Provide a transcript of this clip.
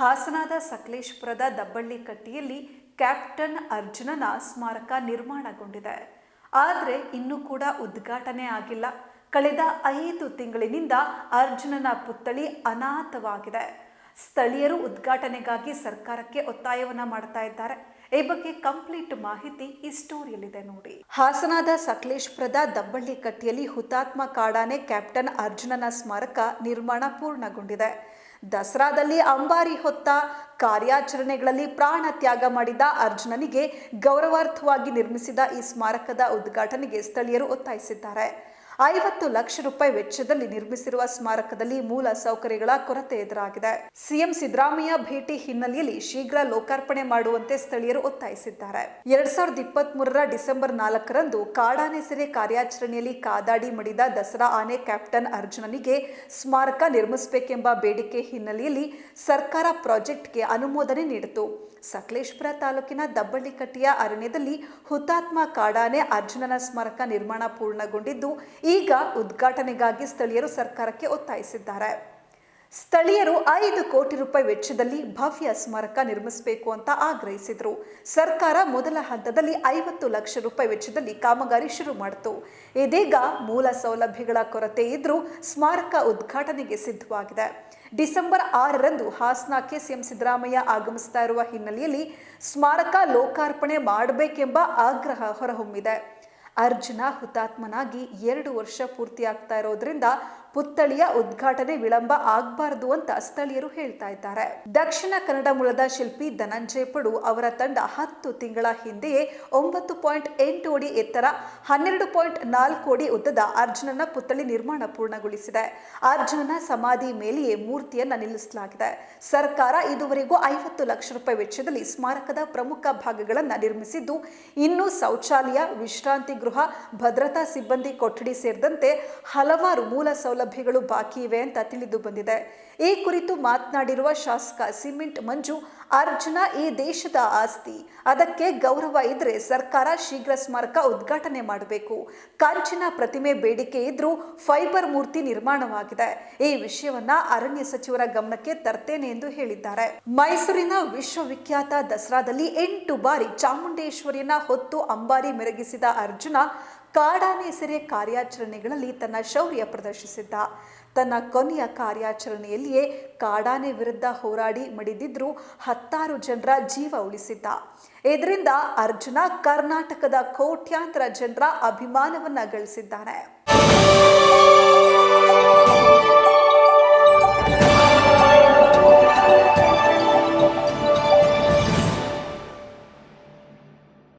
ಹಾಸನದ ಸಕಲೇಶ್ಪುರದ ದಬ್ಬಳ್ಳಿ ಕಟ್ಟಿಯಲ್ಲಿ ಕ್ಯಾಪ್ಟನ್ ಅರ್ಜುನನ ಸ್ಮಾರಕ ನಿರ್ಮಾಣಗೊಂಡಿದೆ. ಆದರೆ ಇನ್ನೂ ಕೂಡ ಉದ್ಘಾಟನೆ ಆಗಿಲ್ಲ. ಕಳೆದ ಐದು ತಿಂಗಳಿನಿಂದ ಅರ್ಜುನನ ಪುತ್ಥಳಿ ಅನಾಥವಾಗಿದೆ. ಸ್ಥಳೀಯರು ಉದ್ಘಾಟನೆಗಾಗಿ ಸರ್ಕಾರಕ್ಕೆ ಒತ್ತಾಯವನ್ನ ಮಾಡ್ತಾ ಇದ್ದಾರೆ. ಈ ಬಗ್ಗೆ ಕಂಪ್ಲೀಟ್ ಮಾಹಿತಿ ಈ ಸ್ಟೋರಿಯಲ್ಲಿದೆ ನೋಡಿ. ಹಾಸನದ ಸಕಲೇಶ್ಪುರದ ದಬ್ಬಳ್ಳಿ ಕಟ್ಟಿಯಲ್ಲಿ ಹುತಾತ್ಮ ಕಾಡಾನೆ ಕ್ಯಾಪ್ಟನ್ ಅರ್ಜುನನ ಸ್ಮಾರಕ ನಿರ್ಮಾಣ ಪೂರ್ಣಗೊಂಡಿದೆ. ದಸರಾದಲ್ಲಿ ಅಂಬಾರಿ ಹೊತ್ತ ಕಾರ್ಯಾಚರಣೆಗಳಲ್ಲಿ ಪ್ರಾಣ ತ್ಯಾಗ ಮಾಡಿದ ಅರ್ಜುನನಿಗೆ ಗೌರವಾರ್ಥವಾಗಿ ನಿರ್ಮಿಸಿದ ಈ ಸ್ಮಾರಕದ ಉದ್ಘಾಟನೆಗೆ ಸ್ಥಳೀಯರು ಒತ್ತಾಯಿಸಿದ್ದಾರೆ. ಐವತ್ತು ಲಕ್ಷ ರೂಪಾಯಿ ವೆಚ್ಚದಲ್ಲಿ ನಿರ್ಮಿಸಿರುವ ಸ್ಮಾರಕದಲ್ಲಿ ಮೂಲ ಸೌಕರ್ಯಗಳ ಕೊರತೆ ಎದುರಾಗಿದೆ. ಸಿಎಂ ಸಿದ್ದರಾಮಯ್ಯ ಭೇಟಿ ಹಿನ್ನೆಲೆಯಲ್ಲಿ ಶೀಘ್ರ ಲೋಕಾರ್ಪಣೆ ಮಾಡುವಂತೆ ಸ್ಥಳೀಯರು ಒತ್ತಾಯಿಸಿದ್ದಾರೆ. ಎರಡ್ ಸಾವಿರದ ಇಪ್ಪತ್ತ್ ಮೂರರ ಡಿಸೆಂಬರ್ ನಾಲ್ಕರಂದು ಕಾಡಾನೆ ಸೆರೆ ಕಾರ್ಯಾಚರಣೆಯಲ್ಲಿ ಕಾದಾಡಿ ಮಡಿದ ದಸರಾ ಆನೆ ಕ್ಯಾಪ್ಟನ್ ಅರ್ಜುನನಿಗೆ ಸ್ಮಾರಕ ನಿರ್ಮಿಸಬೇಕೆಂಬ ಬೇಡಿಕೆ ಹಿನ್ನೆಲೆಯಲ್ಲಿ ಸರ್ಕಾರ ಪ್ರಾಜೆಕ್ಟ್ಗೆ ಅನುಮೋದನೆ ನೀಡಿತು. ಸಕಲೇಶ್ಪುರ ತಾಲೂಕಿನ ದಬ್ಬಳ್ಳಿಕಟ್ಟಿಯ ಅರಣ್ಯದಲ್ಲಿ ಹುತಾತ್ಮ ಕಾಡಾನೆ ಅರ್ಜುನನ ಸ್ಮಾರಕ ನಿರ್ಮಾಣ ಪೂರ್ಣಗೊಂಡಿದ್ದು ಈಗ ಉದ್ಘಾಟನೆಗಾಗಿ ಸ್ಥಳೀಯರು ಸರ್ಕಾರಕ್ಕೆ ಒತ್ತಾಯಿಸಿದ್ದಾರೆ. ಸ್ಥಳೀಯರು ಐದು ಕೋಟಿ ರೂಪಾಯಿ ವೆಚ್ಚದಲ್ಲಿ ಭವ್ಯ ಸ್ಮಾರಕ ನಿರ್ಮಿಸಬೇಕು ಅಂತ ಆಗ್ರಹಿಸಿದರು. ಸರ್ಕಾರ ಮೊದಲ ಹಂತದಲ್ಲಿ ಐವತ್ತು ಲಕ್ಷ ರೂಪಾಯಿ ವೆಚ್ಚದಲ್ಲಿ ಕಾಮಗಾರಿ ಶುರು ಮಾಡಿತು. ಇದೀಗ ಮೂಲ ಸೌಲಭ್ಯಗಳ ಕೊರತೆ ಇದ್ರೂ ಸ್ಮಾರಕ ಉದ್ಘಾಟನೆಗೆ ಸಿದ್ಧವಾಗಿದೆ. ಡಿಸೆಂಬರ್ ಆರರಂದು ಹಾಸನಕ್ಕೆ ಸಿಎಂ ಸಿದ್ದರಾಮಯ್ಯ ಆಗಮಿಸ್ತಾ ಇರುವ ಹಿನ್ನೆಲೆಯಲ್ಲಿ ಸ್ಮಾರಕ ಲೋಕಾರ್ಪಣೆ ಮಾಡಬೇಕೆಂಬ ಆಗ್ರಹ ಹೊರಹೊಮ್ಮಿದೆ. ಅರ್ಜುನ ಹುತಾತ್ಮನಾಗಿ ಎರಡು ವರ್ಷ ಪೂರ್ತಿ ಆಗ್ತಾ ಇರೋದ್ರಿಂದ ಪುತ್ಥಳಿಯ ಉದ್ಘಾಟನೆ ವಿಳಂಬ ಆಗಬಾರದು ಅಂತ ಸ್ಥಳೀಯರು ಹೇಳ್ತಾ ಇದ್ದಾರೆ. ದಕ್ಷಿಣ ಕನ್ನಡ ಮೂಲದ ಶಿಲ್ಪಿ ಧನಂಜಯ ಪಡು ಅವರ ತಂಡ ಹತ್ತು ತಿಂಗಳ ಹಿಂದೆಯೇ ಒಂಬತ್ತು ಪಾಯಿಂಟ್ ಎಂಟು ಅಡಿ ಎತ್ತರ, ಹನ್ನೆರಡು ಪಾಯಿಂಟ್ ನಾಲ್ಕು ಅಡಿ ಉದ್ದದ ಅರ್ಜುನನ ಪುತ್ಥಳಿ ನಿರ್ಮಾಣ ಪೂರ್ಣಗೊಳಿಸಿದೆ. ಅರ್ಜುನನ ಸಮಾಧಿ ಮೇಲೆಯೇ ಮೂರ್ತಿಯನ್ನ ನಿಲ್ಲಿಸಲಾಗಿದೆ. ಸರ್ಕಾರ ಇದುವರೆಗೂ ಐವತ್ತು ಲಕ್ಷ ರೂಪಾಯಿ ವೆಚ್ಚದಲ್ಲಿ ಸ್ಮಾರಕದ ಪ್ರಮುಖ ಭಾಗಗಳನ್ನು ನಿರ್ಮಿಸಿದ್ದು, ಇನ್ನು ಶೌಚಾಲಯ, ವಿಶ್ರಾಂತಿ ಗೃಹ, ಭದ್ರತಾ ಸಿಬ್ಬಂದಿ ಕೊಠಡಿ ಸೇರಿದಂತೆ ಹಲವಾರು ಮೂಲ ಸೌಲಭ್ಯಗಳು ಬಾಕಿ ಇವೆ ಅಂತ ತಿಳಿದು ಬಂದಿದೆ. ಈ ಕುರಿತು ಮಾತನಾಡಿರುವ ಶಾಸಕ ಸಿಮೆಂಟ್ ಮಂಜು, ಅರ್ಜುನ ಈ ದೇಶದ ಆಸ್ತಿ. ಅದಕ್ಕೆ ಗೌರವ ಇದ್ರೆ ಸರ್ಕಾರ ಶೀಘ್ರ ಸ್ಮಾರಕ ಉದ್ಘಾಟನೆ ಮಾಡಬೇಕು. ಕಾಂಚಿನ ಪ್ರತಿಮೆ ಬೇಡಿಕೆ ಇದ್ರೂ ಫೈಬರ್ ಮೂರ್ತಿ ನಿರ್ಮಾಣವಾಗಿದೆ. ಈ ವಿಷಯವನ್ನ ಅರಣ್ಯ ಸಚಿವರ ಗಮನಕ್ಕೆ ತರ್ತೇನೆ ಎಂದು ಹೇಳಿದ್ದಾರೆ. ಮೈಸೂರಿನ ವಿಶ್ವವಿಖ್ಯಾತ ದಸರಾದಲ್ಲಿ ಎಂಟು ಬಾರಿ ಚಾಮುಂಡೇಶ್ವರಿಯನ್ನ ಹೊತ್ತು ಅಂಬಾರಿ ಮೆರಗಿಸಿದ ಅರ್ಜುನ ಕಾಡಾನೆ ಸೆರೆ ಕಾರ್ಯಾಚರಣೆಗಳಲ್ಲಿ ತನ್ನ ಶೌರ್ಯ ಪ್ರದರ್ಶಿಸಿದ್ದ. ತನ್ನ ಕೊನೆಯ ಕಾರ್ಯಾಚರಣೆಯಲ್ಲಿಯೇ ಕಾಡಾನೆ ವಿರುದ್ಧ ಹೋರಾಡಿ ಮಡಿದಿದ್ರು ಹತ್ತಾರು ಜನರ ಜೀವ ಉಳಿಸಿದ್ದ. ಇದರಿಂದ ಅರ್ಜುನ ಕರ್ನಾಟಕದ ಕೋಟ್ಯಾಂತರ ಜನರ ಅಭಿಮಾನವನ್ನ ಗಳಿಸಿದ್ದಾನೆ.